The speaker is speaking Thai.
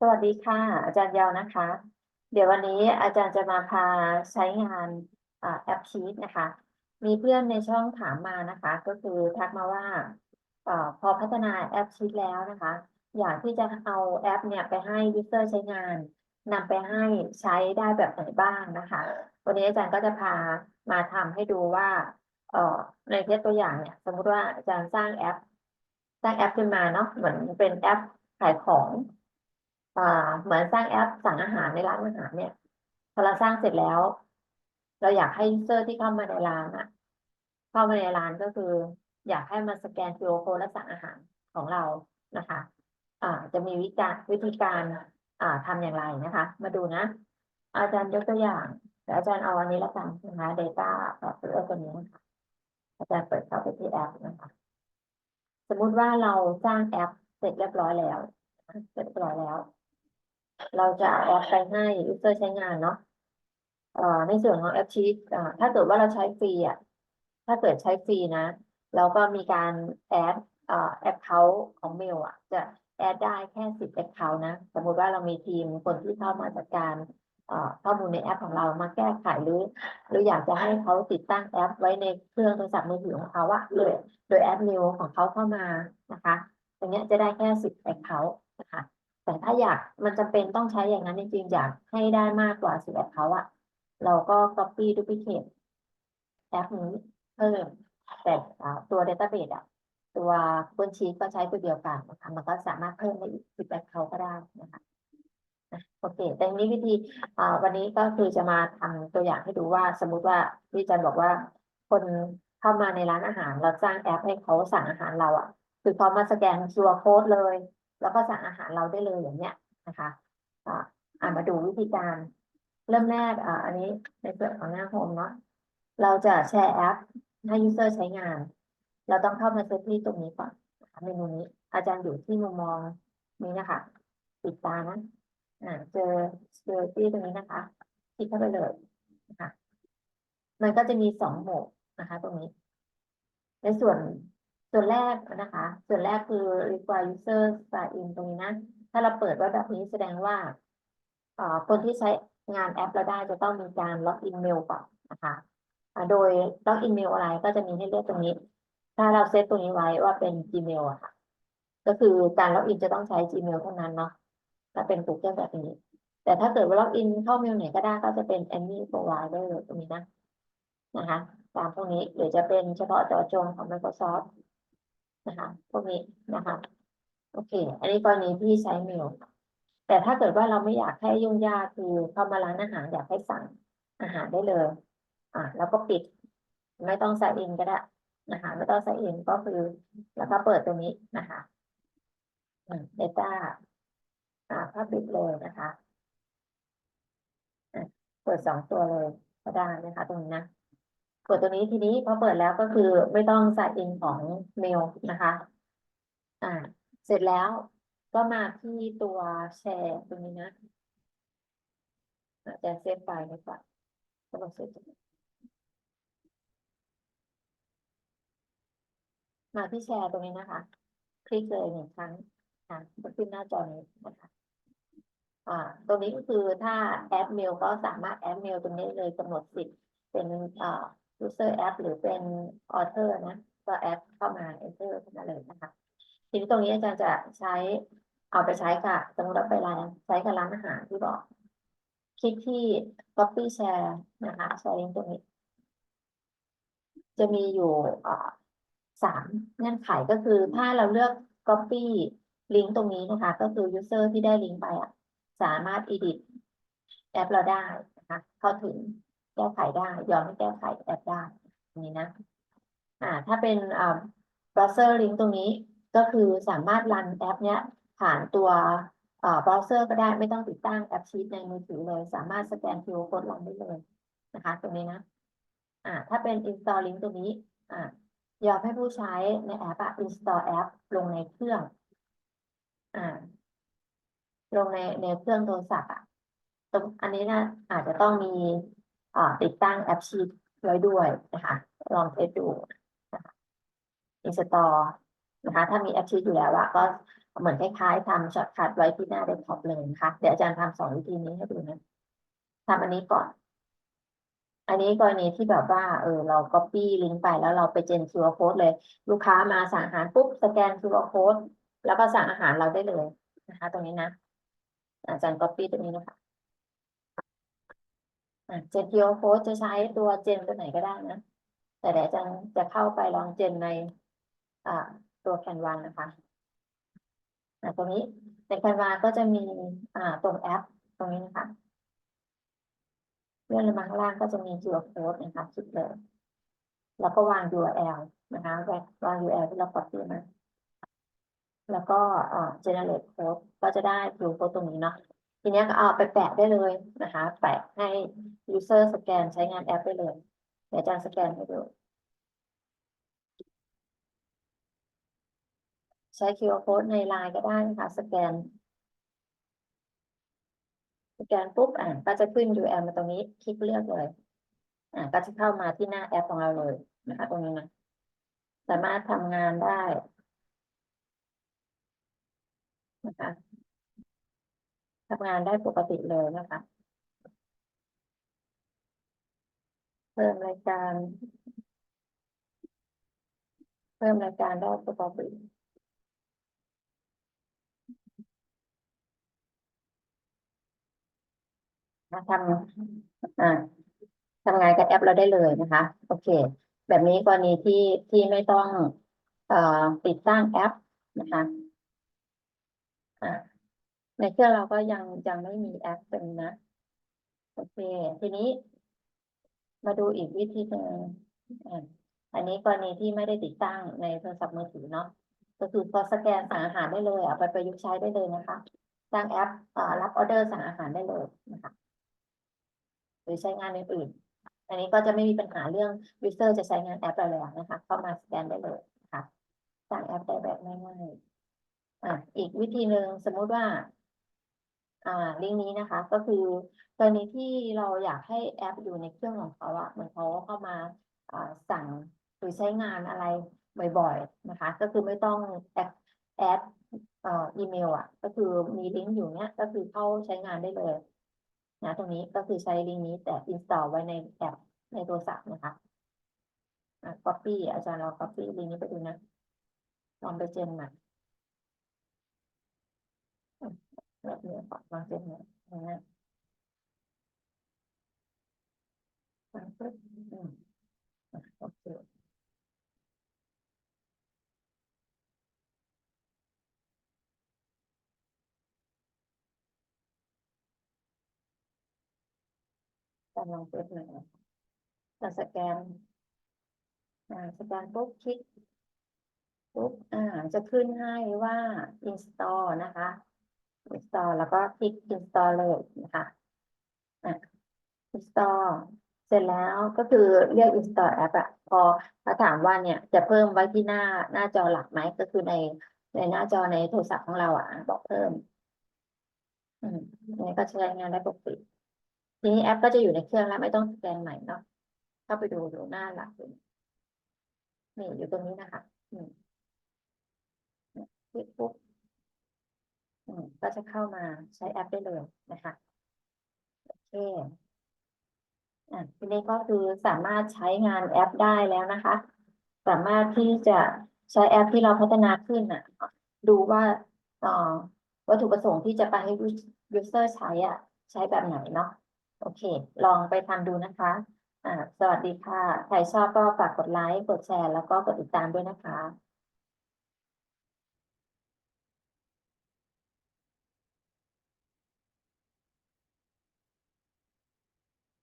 สวัสดีค่ะ อาจารย์ยาวนะคะ เดี๋ยววันนี้อาจารย์จะมาพาใช้งานแอปชีตนะคะ มีเพื่อนในช่องถามมานะคะ ก็คือทักมาว่าอพอพัฒนาแอปชีตแล้วนะคะ อยากที่จะเอาแอปเนี่ยไปให้ยูเซอร์ใช้งานนำไปให้ใช้ได้แบบไหนบ้างนะคะ วันนี้อาจารย์ก็จะพามาทำให้ดูว่าในเคสตัวอย่างเนี่ย สมมติว่าอาจารย์สร้างแอป สร้างแอปขึ้นมาเนาะเหมือนเป็นแอปขายของ อ่าเหมือนสร้างแอปสั่งอาหารในร้านอาหารเนี่ย พอเราสร้างเสร็จแล้ว เราอยากให้ยูเซอร์ที่เข้ามาในร้านอะ เข้ามาในร้านก็คือ อยากให้มันสแกน QR code และสั่งอาหารของเรานะคะ อ่า จะมีวิธีการวิธีการอ่าทำอย่างไรนะคะ มาดูนะ อาจารย์ยกตัวอย่างเดี๋ยวอาจารย์เอาอันนี้ละกันนะคะ data เอ่อตัวนี้นะคะอาจารย์เปิดเข้าไปที่แอปนะคะ สมมุติว่าเราสร้างแอปเสร็จเรียบร้อยแล้วเสร็จเรียบร้อยแล้ว เราจะอาแอปไปให้ยูเซอร์ใช้งานเนาะเอ่อในส่วนของแอปชีตอ่าถ้าเกิดว่าเราใช้ฟรีอะ ถ้าเกิดใช้ฟรีนะ เราก็มีการแอดเอ่อแอคเคาท์ของเมลอะ จะแอดได้แค่สิบแอคเคาท์นะ สมมติว่าเรามีทีมคนที่เข้ามาจัดการเอ่อข้อมูลในแอปของเรามาแก้ไขหรือหรืออยากจะให้เขาติดตั้งแอปไว้ในเครื่องโทรศัพท์มือถือของเขาอะโดยโดยแอดมิวของเขาเข้ามานะคะตรงเนี้ยจะได้แค่สิบแอคเคาท์นะคะ แต่ถ้าอยากมันจำเป็นต้องใช้อย่างนั้นจริงๆอยากให้ได้มากกว่าสิบแอคเคาท์อะเราก็ copy duplicate แอปนี้เพิ่มแต่ตัว database อะตัวบนชีตก็ใช้ตัวเดียวกันนะคะมันก็สามารถเพิ่มได้อีกสิบแอคเคาท์ก็ได้นะคะโอเค แต่นี้วิธีอ่าวันนี้ก็คือจะมาทำตัวอย่างให้ดูว่าสมมุติว่าพี่จันบอกว่า คนเข้ามาในร้านอาหารเราสร้างแอปให้เขาสั่งอาหารเราอะ คือเขามาสแกน QR code เลย แล้วก็สั่งอาหารเราได้เลยอย่างเนี้ยนะคะอ่ามาดูวิธีการ เริ่มแรกอ่าอันนี้ในส่วนของหน้าโฮมเนาะเราจะแชร์แอปให้ยูเซอร์ใช้งาน เราต้องเข้ามาเซตที่ตรงนี้ก่อนเมนูนี้ อาจารย์อยู่ที่มุมมองนี้นะคะปิดตานะอ่าเจอเจอที่ตรงนี้นะคะคลิกเข้าไปเลยนะคะมันก็จะมีสองโหมดนะคะ ตรงนี้ ในส่วน ส่วนแรกนะคะ ส่วนแรกคือ require user sign in ตรงนี้นะ ถ้าเราเปิดไว้แบบนี้แสดงว่าเอ่อคนที่ใช้งานแอปเราได้จะต้องมีการล็อกอินเมลก่อนนะคะโดยล็อกอินเมลอะไรก็จะมีให้เลือกตรงนี้ ถ้าเราเซตตรงนี้ไว้ว่าเป็น Gmail อะค่ะ ก็คือการล็อกอินจะต้องใช้ Gmail เท่านั้นเนาะถ้าเป็น Google แบบนี้ แต่ถ้าเกิดว่าล็อกอินเข้าเมลไหนก็ได้ก็จะเป็น Any Provider ตรงนี้นะนะคะ ตามพวกนี้หรือจะเป็นเฉพาะเจาะจงของ Microsoft นะคะพวกนี้นะคะ โอเค อันนี้กรณีที่ใช้เมลแต่ถ้าเกิดว่าเราไม่อยากให้ยุ่งยากคือเข้ามาร้านอาหารอยากให้สั่งอาหารได้เลย อะแล้วก็ปิด ไม่ต้อง sign in ก็ได้นะคะไม่ต้อง sign in ก็คือ แล้วก็เปิดตรงนี้นะคะอืม data อ่าภาพปิดเลยนะคะอะเปิดสองตัวเลยก็ได้นะคะ ตรงนี้นะ เปิดตัวนี้ทีนี้พอเปิดแล้วก็คือไม่ต้องใส่อินของเมลนะคะ อ่า เสร็จแล้วก็มาที่ตัวแชร์ตรงนี้นะอาจจะเซฟไฟล์ไว้ก่อนก็ลองเซฟตรงนี้มาที่แชร์ตรงนี้นะคะ คลิกเลยหนึ่งครั้งค่ะก็ขึ้นหน้าจอนี้นะคะอ่าตรงนี้ก็คือถ้าแอดเมลก็สามารถแอดเมลตรงนี้เลยกำหนดสิทธิ์เป็นอ่า user app หรือเป็น author นะก็แอดเข้ามา enter เข้ามาเลยนะคะทีนี้ตรงนี้อาจารย์จะใช้เอาไปใช้กับสมมติว่าไปร้านใช้กับร้านอาหารที่บอก คลิกที่ copy share นะคะ sharing ตรงนี้ จะมีอยู่สามเงื่อนไขก็คือถ้าเราเลือก copy ลิงก์ตรงนี้นะคะ ก็คือ user ที่ได้ลิงก์ไปอะ สามารถ edit แอปเราได้นะคะเข้าถึง แก้ไขได้ยอมให้แก้ไขแอปได้นี้นะอ่าถ้าเป็นอ่า browser link ตรงนี้ก็คือสามารถรันแอปเนี้ยผ่านตัวอ่า browser ก็ได้ไม่ต้องติดตั้งแอปชีตในมือถือเลย สามารถสแกน QR code รันได้เลยนะคะ ตรงนี้นะอ่าถ้าเป็น install link ตรงนี้อ่ายอมให้ผู้ใช้ในแอปอะ install แอปลงในเครื่องอ่าลงในในเครื่องโทรศัพท์อะตรงอันนี้นะอาจจะต้องมี ติดตั้งแอปชีตไว้ด้วยนะคะ ลองเทสดูนะคะ install นะคะ ถ้ามีแอปชีตอยู่แล้วอะก็เหมือนคล้ายๆทำช็อตคัทไว้ที่หน้าเดสก์ท็อปเลยนะคะ เดี๋ยวอาจารย์ทำสองวิธีนี้ให้ดูนะทำอันนี้ก่อน อันนี้กรณีที่แบบว่า เออ เรา copy ลิงก์ไปแล้วเราไปเจน QR code เลย ลูกค้ามาสั่งอาหารปุ๊บ สแกน QR code แล้วก็สั่งอาหารเราได้เลยนะคะ ตรงนี้นะ อาจารย์ copy ตรงนี้นะคะ เจน QR code จะใช้ตัวเจนตัวไหนก็ได้นะ แต่เดี๋ยวอาจารย์จะเข้าไปลองเจนในอ่าตัวแคนวานะคะอะตรงนี้ในแคนวาก็จะมีอ่าตรงแอปตรงนี้นะคะเลื่อนลงมาข้างล่างก็จะมี QR code นะคะคลิกเลยแล้วก็วาง URL นะคะวาง URL ที่เรา copy มาแล้วก็อ่อ generate code ก็จะได้ QR code ตรงนี้เนาะ ทีนี้ก็เอาไปแปะได้เลยนะคะ แปะให้ user สแกนใช้งานแอปได้เลยเดี๋ยวอาจารย์สแกนให้ดูใช้ QR code ในไลน์ก็ได้นะคะสแกน สแกนปุ๊บอ่าก็จะขึ้น URL มาตรงนี้ คลิกเลือกเลย อ่าก็จะเข้ามาที่หน้าแอปของเราเลยนะคะ ตรงนี้นะสามารถทำงานได้นะคะ ทำงานได้ปกติเลยนะคะ เพิ่มรายการ เพิ่มรายการได้ปกติทำอ่าทำงานกับแอปเราได้เลยนะคะ โอเค แบบนี้กรณีที่ที่ไม่ต้อง เอ่อติดตั้งแอปนะคะอ่า ในเครื่องเราก็ยังยังไม่มีแอปเป็นนะ โอเค ทีนี้ มาดูอีกวิธีหนึ่งอันนี้กรณีที่ไม่ได้ติดตั้งในโทรศัพท์มือถือเนาะก็คือพอสแกนสั่งอาหารได้เลยเอะไปประยุกต์ใช้ได้เลยนะคะสร้างแอปอรับออเดอร์สั่งอาหารได้เลยนะคะหรือใช้งานอื่นๆอันนี้ก็จะไม่มีปัญหาเรื่องยูเซอร์จะใช้งานแอปเรแล้วนะคะเข้ามาสแกนได้เลยนะคะสร้างแอปได้แบบง่ายๆอะอีกวิธีหนึ่งสมมุติว่า ลิงก์นี้นะคะ ก็คือกรณีที่เราอยากให้แอปอยู่ในเครื่องของเขาอะเหมือนเขาเข้ามาอ่าสั่งหรือใช้งานอะไรบ่อยๆนะคะ ก็คือไม่ต้องแอดแอดเอ่ออีเมลอะก็คือมีลิงก์อยู่เนี้ยก็คือเข้าใช้งานได้เลยนะตรงนี้ก็คือใช้ลิงก์นี้แต่ install ไว้ในแอปในโทรศัพท์นะคะอะ copy อาจารย์ลอง copy ลิงก์นี้ไปดูนะลองไปเจนใหม่ แบบนี้ก่อนลองเจนใหม่นะฮะลองปึ๊บอืมอะโอเคกำลังเปิดใหม่นะสแกนอ่าสแกนปุ๊บคลิกปุ๊บอ่าจะขึ้นให้ว่า install นะคะ install แล้วก็คลิก install เลยนะคะอะ install เสร็จแล้วก็คือเรียก install app อะพอเขาถามว่าเนี่ยจะเพิ่มไว้ที่หน้าหน้าจอหลักไหมก็คือในในหน้าจอในโทรศัพท์ของเราอะบอกเพิ่มอืมอันนี้ก็ใช้งานได้ปกติทีนี้แอปก็จะอยู่ในเครื่องแล้วไม่ต้องสแกนใหม่เนาะเข้าไปดูดูหน้าหลักนี่อยู่ตรงนี้นะคะอืมคลิกปุ๊บ ก็จะเข้ามาใช้แอปได้เลยนะคะโอเคอะทีนี้ก็คือสามารถใช้งานแอปได้แล้วนะคะ สามารถที่จะใช้แอปที่เราพัฒนาขึ้นอะ ดูว่าอ่อวัตถุประสงค์ที่จะไปให้ยูเซอร์ใช้อะ ใช้แบบไหนเนาะโอเค ลองไปทำดูนะคะอ่าสวัสดีค่ะ ใครชอบก็ฝากกดไลค์ กดแชร์ แล้วก็กดติดตามด้วยนะคะ